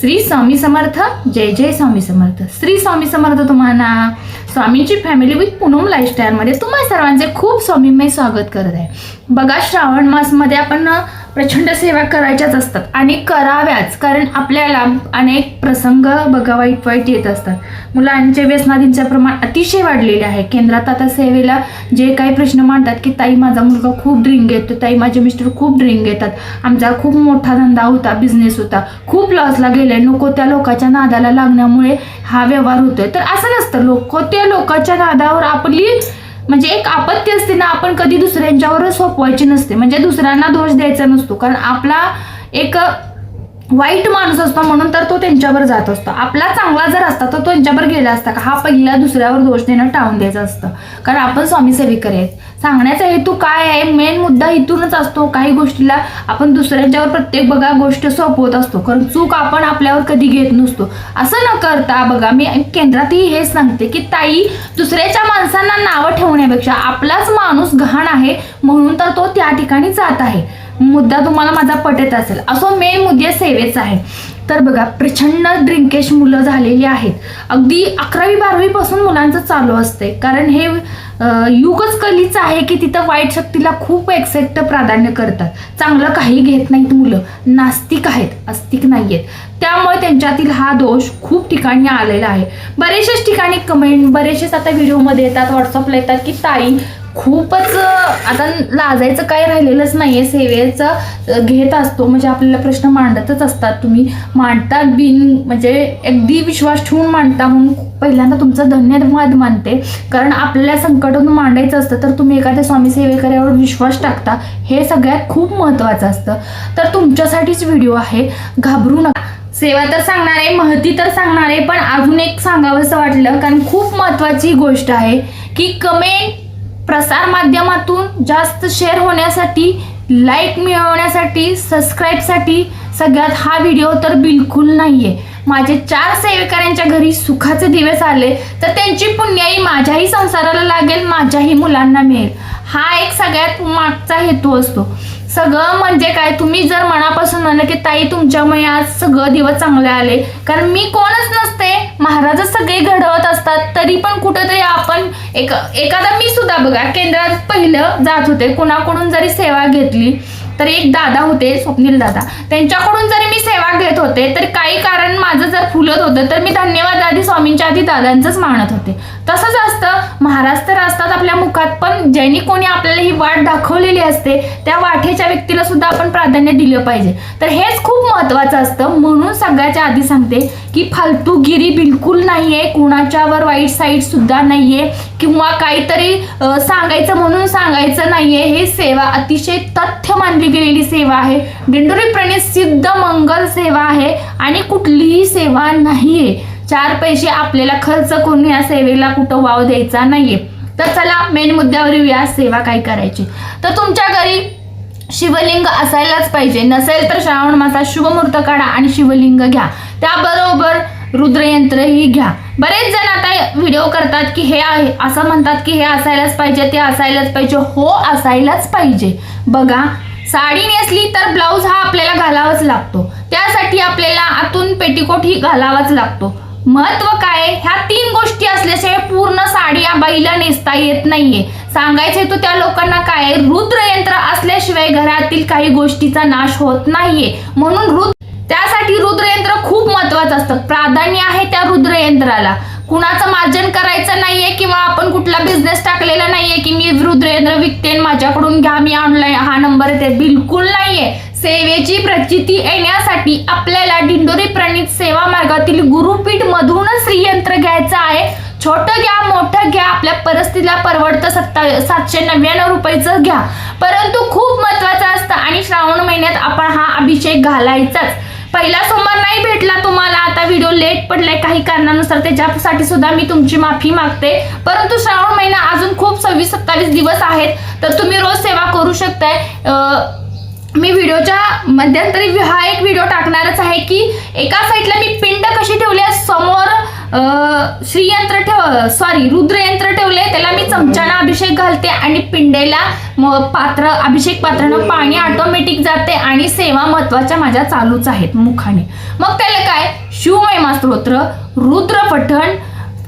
श्री स्वामी समर्थ जय जय स्वामी समर्थ. श्री स्वामी समर्थ तुम्हाला स्वामींची family with Poonam लाईफस्टाईलमध्ये तुम्हा सर्वांचे खूप स्वामीमय स्वागत करत आहे. बघा श्रावण मासमध्ये आपण प्रचंड सेवा करायच्याच असतात आणि कराव्याच कारण आपल्याला अनेक प्रसंग बघा वाईट वाईट येत असतात. मुलांचे व्यसनाधींचे प्रमाण अतिशय वाढलेले आहे. केंद्रात आता सेवेला जे काही प्रश्न मांडतात की ताई माझा मुलगा खूप ड्रिंक घेतो ताई माझे मिस्टर खूप ड्रिंक घेतात आमचा खूप मोठा धंदा होता बिझनेस होता खूप लॉसला गेले नको त्या लोकांच्या नादाला लागण्यामुळे हा व्यवहार होतोय. तर असं नसतं. लोक त्या लोकांच्या नादावर आपली म्हणजे एक आपत्ती असते ना आपण कधी दुसऱ्यांच्यावर सोपवायची नसते. म्हणजे दुसऱ्यांना दोष द्यायचा नसतो. कारण आपला एक वाईट माणूस असतो म्हणून तर तो त्यांच्यावर जात असतो. आपला चांगला जर असता तर तो त्यांच्यावर गेला असता का? हा पहिला दुसऱ्यावर दोष देणं टाळून द्यायचं असतं. कारण आपण स्वामी सेविकर आहेत. सांगण्याचा हेतू काय आहे? मेन मुद्दा इथूनच असतो. काही गोष्टीला आपण दुसऱ्यांच्यावर प्रत्येक बघा गोष्ट सोपवत असतो. कारण चूक आपण आपल्यावर कधी घेत नसतो. असं न करता बघा मी केंद्रातही हेच सांगते की ताई दुसऱ्याच्या माणसांना नावं ठेवण्यापेक्षा आपलाच माणूस घाण आहे म्हणून तर तो त्या ठिकाणी जात आहे. मुद्दा तुम्हाला माझा पटत असेल. असो मेन मुद्दे सेवेचा आहे तर बघा प्रचंड ड्रिंकेश मुलं झालेली आहेत. अगदी अकरावी बारावीपासून मुलांचं चालू असते कारण हे युगच कलीचं आहे की तिथं वाईट शक्तीला खूप एक्सेप्ट प्राधान्य करतात. चांगलं काही घेत नाहीत मुलं. नास्तिक आहेत आस्तिक नाही आहेत त्यामुळे त्यांच्यातील हा दोष खूप ठिकाणी आलेला आहे. बरेचशाच ठिकाणी कमेंट बरेचसेच आता व्हिडिओमध्ये येतात व्हॉट्सअपला येतात की ताई खूपच आता लाजायचं काही राहिलेलंच नाहीये. सेवेचं घेत असतो. म्हणजे आपल्याला प्रश्न मांडतच असतात तुम्ही. मांडता बिन म्हणजे अगदी विश्वास ठेवून मांडता म्हणून पहिल्यांदा तुमचं धन्यवाद मानते. कारण आपल्याला संकटातून मांडायचं असतं तर तुम्ही एखाद्या स्वामी सेवेकऱ्यावर विश्वास टाकता. हे सगळ्यात खूप महत्त्वाचं असतं. तर तुमच्यासाठीच व्हिडिओ आहे. घाबरू नका. सेवा तर सांगणार आहे महती तर सांगणार आहे पण अजून एक सांगावंसं वाटलं कारण खूप महत्त्वाची गोष्ट आहे की कमेंट प्रसार माध्यमातून जास्त शेअर होण्यासाठी लाईक मिळवण्यासाठी सबस्क्राईबसाठी सगळ्यात हा व्हिडिओ तर बिलकुल नाही आहे माझे चार सेवेकऱ्यांच्या घरी सुखाचे दिवस आले तर त्यांची पुण्याई माझ्याही संसाराला लागेल माझ्याही मुलांना मिळेल. हा एक सगळ्यात मागचा हेतू असतो. सगळं म्हणजे काय? तुम्ही जर मनापासून म्हणलं की ताई तुमच्यामुळे आज सगळं दिवस चांगले आले. कारण मी कोणच नसते. महाराजच सगळे घडवत तरी पण कुठंतरी आपण एक एखादा मी सुद्धा बघा केंद्रात पहिलं जात होते कुणाकडून जरी सेवा घेतली तर एक दादा होते स्वप्नील दादा. त्यांच्याकडून जरी मी सेवा घेत होते तर काही कारण माझं जर फुलत होतं तर मी धन्यवाद आधी स्वामींच्या आधी दादांचंच मानत होते. तसंच असतं महाराष्ट्र असतात आपल्या मुखात पण ज्यांनी कोणी आपल्याला ही वाट दाखवलेली असते त्या वाटेच्या व्यक्तीला सुद्धा आपण प्राधान्य दिलं पाहिजे. तर हेच खूप महत्वाचं असतं म्हणून सगळ्याच्या आधी सांगते की फालतूगिरी बिलकुल नाही आहे कुणाच्यावर वाईट साईडसुद्धा सुद्धा आहे किंवा काहीतरी सांगायचं म्हणून सांगायचं नाही आहे हे सेवा अतिशय तथ्य मानली गेलेली सेवा आहे. दिंडोरीप्रणी सिद्ध मंगल सेवा आहे आणि कुठलीही सेवा नाही आहे चार पैसे आपल्याला खर्च करून या सेवेला कुठं वाव द्यायचा नाहीये. तर चला मेन मुद्द्यावर येऊया सेवा काय करायची? तर तुमच्या घरी शिवलिंग असायलाच पाहिजे. नसेल तर श्रावण मासात शुभमुहूर्त काढा आणि शिवलिंग घ्या. त्याबरोबर रुद्रयंत्रही घ्या. बरेच जण आता व्हिडिओ करतात की हे आहे असं म्हणतात की हे असायलाच पाहिजे ते असायलाच पाहिजे. हो असायलाच पाहिजे. बघा साडी नेसली तर ब्लाऊज हा आपल्याला घालावाच लागतो. त्यासाठी आपल्याला आतून पेटीकोट ही घालावाच लागतो. महत्त्व काय ह्या तीन गोष्टी असल्याशिवाय पूर्ण साडी या बाईला नेसता येत नाहीये. सांगायचे तो त्या लोकांना काय रुद्रयंत्र असल्याशिवाय घरातील काही गोष्टीचा नाश होत नाहीये. म्हणून रुद्र त्यासाठी रुद्रयंत्र खूप महत्वाचं असतं. प्राधान्य आहे त्या रुद्रयंत्राला. कुणाचं मार्जन करायचं नाहीये किंवा आपण कुठला बिझनेस टाकलेला नाहीये की मी रुद्रयंत्र विकते माझ्याकडून घ्या मी ऑनलाईन हा नंबर येते. बिलकुल नाहीये. सेवेची प्रचिती येण्यासाठी आपल्याला दिंडोरी प्रणित सेवा मार्गातील गुरुपीठ मधूनच श्रीयंत्र घ्यायचं आहे. छोटं घ्या मोठं घ्या आपल्या परिस्थितीला परवडतं सत्ता सातशे नव्याण्णव रुपयाचं घ्या. परंतु खूप महत्वाचं असतं आणि श्रावण महिन्यात आपण हा अभिषेक घालायचाच. पहिला सोमवार नाही भेटला तुम्हाला आता व्हिडिओ लेट पडलाय काही कारणानुसार त्याच्यासाठी सुद्धा मी तुमची माफी मागते. परंतु श्रावण महिना अजून खूप सव्वीस सत्तावीस दिवस आहेत तर तुम्ही रोज सेवा करू शकताय. मी व्हिडिओच्या मध्यंतरी हा एक व्हिडिओ टाकणारच आहे की एका साईडला मी पिंड कशी ठेवली आहे समोर श्रीयंत्र ठेव सॉरी रुद्रयंत्र ठेवले त्याला मी चमच्यानं अभिषेक घालते आणि पिंडेला म- पात्र अभिषेक पात्रानं पाणी ऑटोमॅटिक जाते आणि सेवा महत्त्वाच्या माझ्या चालूच आहेत मुखाने. मग त्याला काय? शिवमहिमा स्तोत्र रुद्रपठण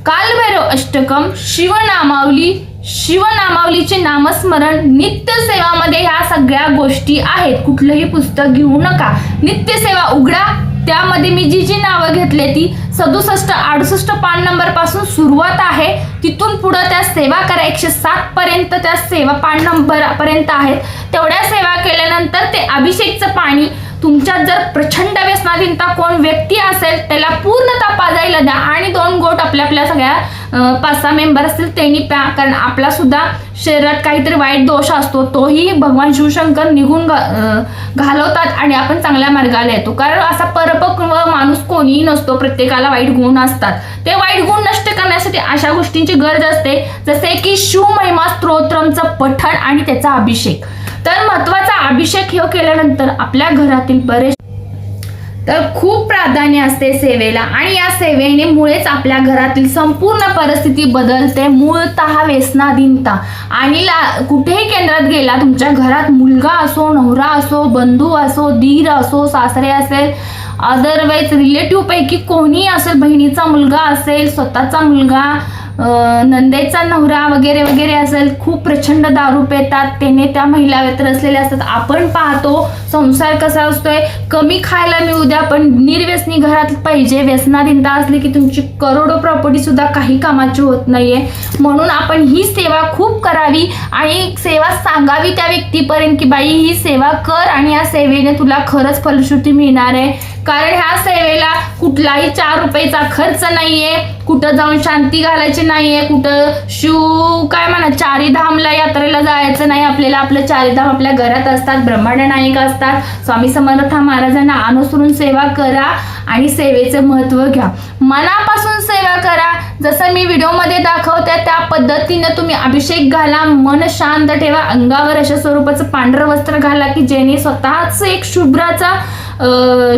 कालभैरव अष्टकम शिवनामावली शिवनामावलीचे नामस्मरण नित्य सेवामध्ये ह्या सगळ्या गोष्टी आहेत. कुठलंही पुस्तक घेऊ नका. नित्य सेवा उघडा. त्यामध्ये मी जी जी नावं घेतले ती सदुसष्ट अडुसष्ट पान नंबरपासून सुरुवात आहे. तिथून पुढं त्या सेवा करा. एकशे सात पर्यंत त्या सेवा पान नंबर पर्यंत आहेत. तेवढ्या सेवा केल्यानंतर ते अभिषेकचं पाणी तुमच्यात जर प्रचंड व्यसनाधीनता कोण व्यक्ती असेल त्याला पूर्णतः पाजायला द्या. आणि दोन गोट आपल्या आपल्या सगळ्या पाच सहा मेंबर असतील त्यांनी प्या कारण आपला सुद्धा शरीरात काहीतरी वाईट दोष असतो तोही भगवान शिवशंकर निघून घालवतात आणि आपण चांगल्या मार्गाला येतो. कारण असा परपक्व माणूस कोणीही नसतो प्रत्येकाला वाईट गुण असतात. ते वाईट गुण नष्ट करण्यासाठी अशा गोष्टींची गरज असते जसे की शिवमहिमा स्तोत्रमचं पठण आणि त्याचा अभिषेक. तर महत्त्वाचा अभिषेक हे केल्यानंतर आपल्या घरातील बरेच तर खूप प्राधान्य असते सेवेला. आणि या सेवेने मुळेच आपल्या घरातील संपूर्ण परिस्थिती बदलते. मूळतः व्यसनाधीनता. आणि ला कुठेही केंद्रात गेला तुमच्या घरात मुलगा असो नवरा असो बंधू असो दीर असो सासरे असेल अदरवाईज रिलेटिव्ह पैकी कोणी असेल बहिणीचा मुलगा असेल स्वतःचा मुलगा नंदेचा नवरा वगैरे वगैरे असेल खूप प्रचंड दारू पेतात. त्याने त्या महिला व्यत्र असलेल्या असतात. आपण पाहतो संसार कसा असतोय? कमी खायला मिळू द्या पण निर्व्यसनी घरात पाहिजे. व्यसनाधीनता असली की तुमची करोडो प्रॉपर्टी सुद्धा काही कामाची होत नाहीये. म्हणून आपण ही सेवा खूप करावी आणि सेवा सांगावी त्या व्यक्तीपर्यंत की बाई ही सेवा कर आणि या सेवेने तुला खरंच फलश्रुती मिळणार आहे. कारण ह्या सेवेला कुठलाही चार रुपयाचा खर्च नाहीये. कुठं जाऊन शांती घालायची नाहीये कुठं शिव काय म्हणा चारीधामला यात्रेला जायचं नाही आपल्याला. आपलं चारीधाम आपल्या घरात असतात ब्रह्मांड नायक असतात. स्वामी समर्थ महाराजांना अनुसरून सेवा करा आणि सेवेचं महत्त्व घ्या. मनापासून सेवा करा. जसं मी व्हिडिओमध्ये दाखवते त्या पद्धतीनं तुम्ही अभिषेक घाला मन शांत ठेवा अंगावर अशा स्वरूपाचं पांढरं वस्त्र घाला की जेणे स्वतःच एक शुभ्राचा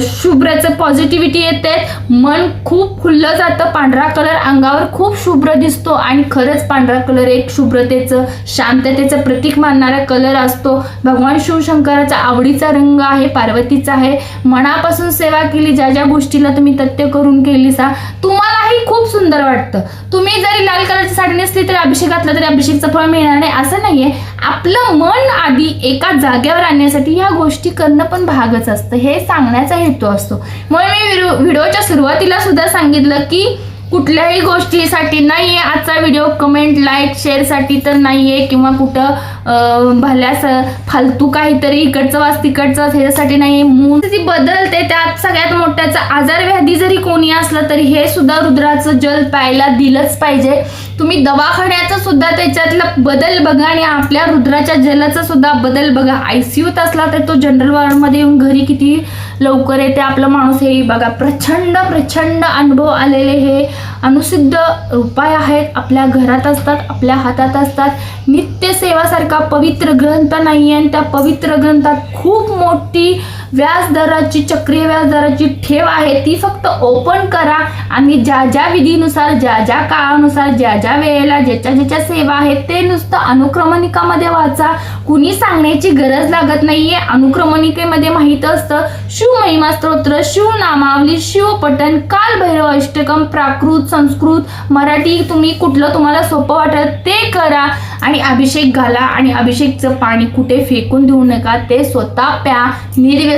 शुभ्रचं पॉझिटिव्हिटी येते. मन खूप खुललं जातं. पांढरा कलर अंगावर खूप शुभ्र दिसतो. आणि खरंच पांढरा कलर एक शुभ्रतेचं शांततेचं प्रतीक मानणारा कलर असतो. भगवान शिवशंकराचा आवडीचा रंग आहे पार्वतीचा आहे. मनापासून सेवा केली. ज्या ज्या गोष्टीला तुम्ही तथ्य करून केली सा तुम्हालाही खूप सुंदर वाटतं. तुम्ही जरी लाल कलरची साडी नेसली तरी अभिषेक घातला तरी अभिषेकचं फळ मिळणार नाही. असं नाहीये. आपलं मन आधी एका जागेवर आणण्यासाठी ह्या गोष्टी करणं पण भागच असतं. हे सांगण्याचा हेतू असतो. म्हणून मी व्हिडिओच्या सुरुवातीला सुद्धा सांगितलं की कुठल्याही गोष्टीसाठी नाहीये आजचा व्हिडिओ कमेंट लाईक शेअरसाठी तर नाहीये किंवा कुठं भल्यास फालतू काहीतरी इकडचं वाच तिकडचं वाच ह्याच्यासाठी नाही. मूळ ती बदलते त्यात सगळ्यात मोठ्याचा आजार व्याधी जरी कोणी असलं तरी हे सुद्धा रुद्राचं जल प्यायला दिलंच पाहिजे. तुम्ही दवाखान्याचा सुद्धा त्याच्यातला बदल बघा आणि आपल्या रुद्राच्या जलाचा सुद्धा बदल बघा. आयसीयूत असला तर तो जनरल वॉर्डमध्ये येऊन घरी किती लवकर येते आपला माणूस हे बघा. प्रचंड प्रचंड अनुभव आलेले हे अनुसिद्ध उपाय आहेत आपल्या घरात असतात आपल्या हातात असतात. नित्य सेवासारखा पवित्र ग्रंथ नाही आहे आणि त्या पवित्र ग्रंथात खूप मोठी व्याजदराची चक्रीय व्याजदराची ठेव आहे ती फक्त ओपन करा आणि ज्या ज्या विधीनुसार ज्या ज्या काळानुसार ज्या ज्या वेळेला ज्याच्या ज्याच्या सेवा आहेत ते नुसतं अनुक्रमणिकामध्ये वाचा. कुणी सांगण्याची गरज लागत नाहीये. अनुक्रमणिकेमध्ये माहीत असतं शिव महिमा स्तोत्र शिव नामावली शिवपठण काल भैरव अष्टकम प्राकृत संस्कृत मराठी तुम्ही कुठलं तुम्हाला सोपं वाटत ते करा आणि अभिषेक घाला आणि अभिषेकचं पाणी कुठे फेकून देऊ नका ते स्वतः प्या.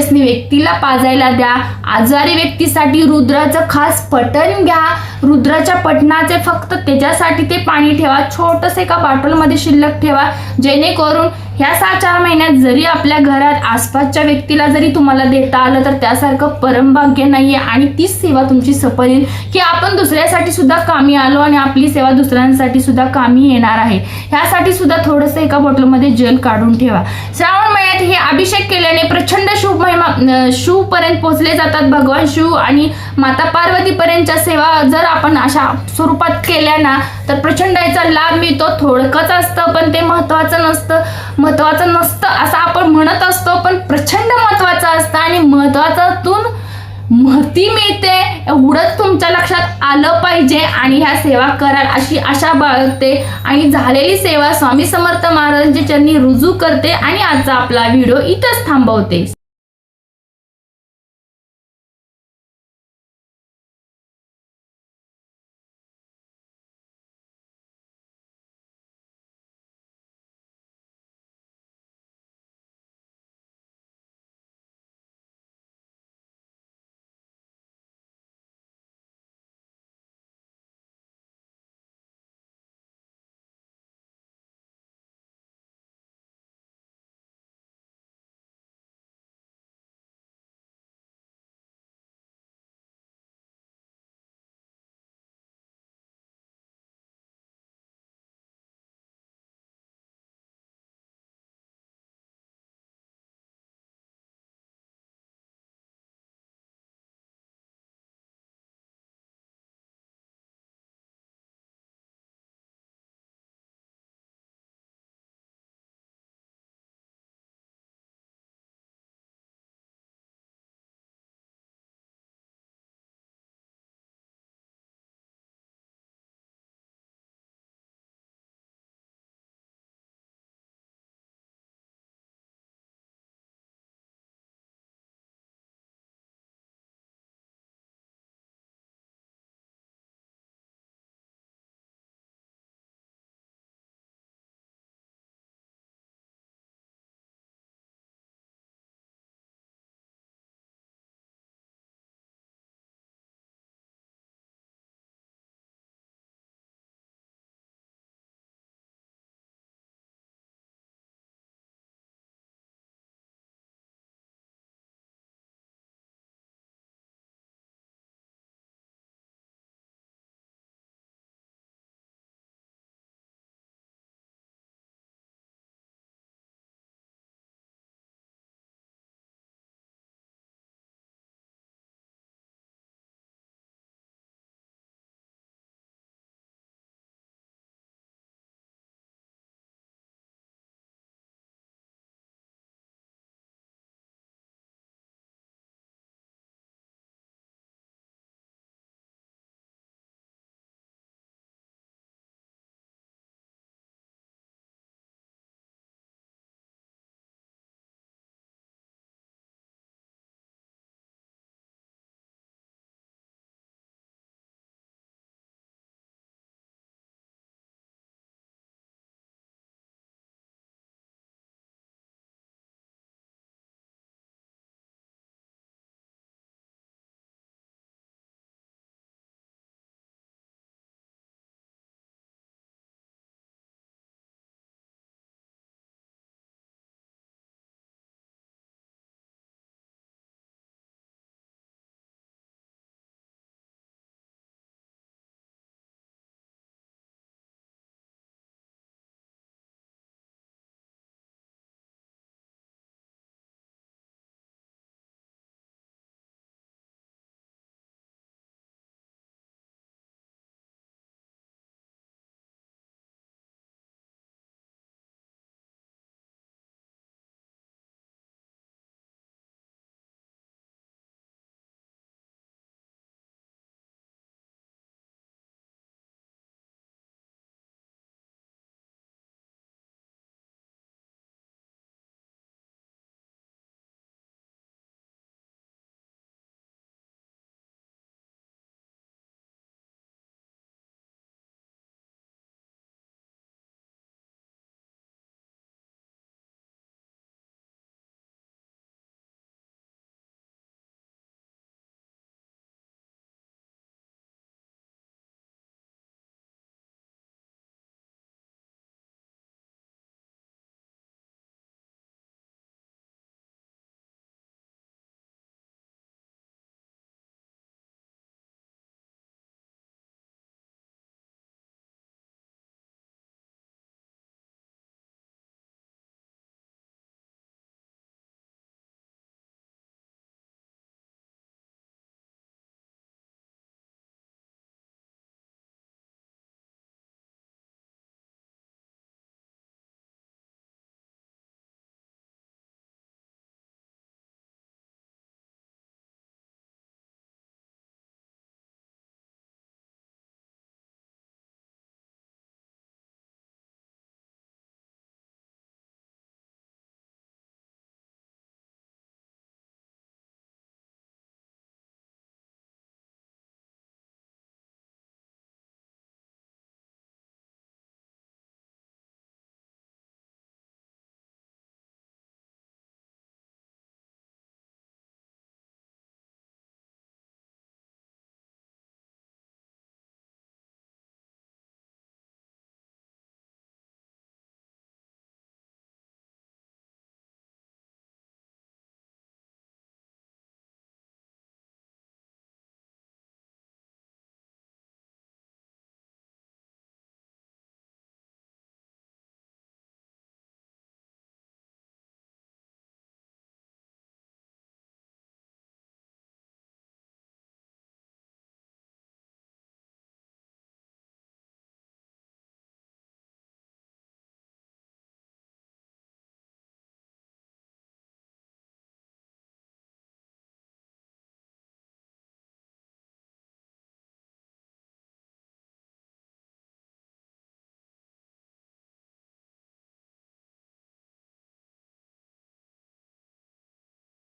तेजस्वी व्यक्तीला पाजायला द्या. आजारी व्यक्तीसाठी रुद्राचं खास पटण घ्या. रुद्राच्या पटनाचे फक्त त्याच्यासाठी ते पाणी ठेवा. छोटस एका बॉटलमध्ये शिल्लक ठेवा. जेणेकरून ह्या सहा चार महिन्यात जरी आपल्या घरात आसपासच्या व्यक्तीला जरी तुम्हाला देता आलं तर त्यासारखं परमभाग्य नाहीये. आणि तीच सेवा तुमची सफल येईल. की आपण दुसऱ्यासाठी सुद्धा कामी आलो आणि आपली सेवा दुसऱ्यांसाठी सुद्धा कामी येणार आहे. ह्यासाठी सुद्धा थोडंसं एका बॉटलमध्ये जल काढून ठेवा. श्रावण महिन्यात हे अभिषेक केल्याने प्रचंड शुभ महिमा शिव पर्यंत पोहोचले जातात भगवान शिव आणि माता पार्वतीपर्यंतच्या सेवा जर आपण अशा स्वरूपात केल्या ना तर प्रचंड याचा लाभ मिळतो. थोडकंच असतं पण ते महत्त्वाचं नसतं. महत्त्वाचं नसतं असं आपण म्हणत असतो पण प्रचंड महत्त्वाचं असतं आणि महत्त्वाचातून महती मिळते. एवढंच तुमच्या लक्षात आलं पाहिजे आणि ह्या सेवा कराल अशी आशा बाळगते. आणि झालेली सेवा स्वामी समर्थ महाराजांच्या चरणी रुजू करते आणि आजचा आपला व्हिडिओ इथंच थांबवते.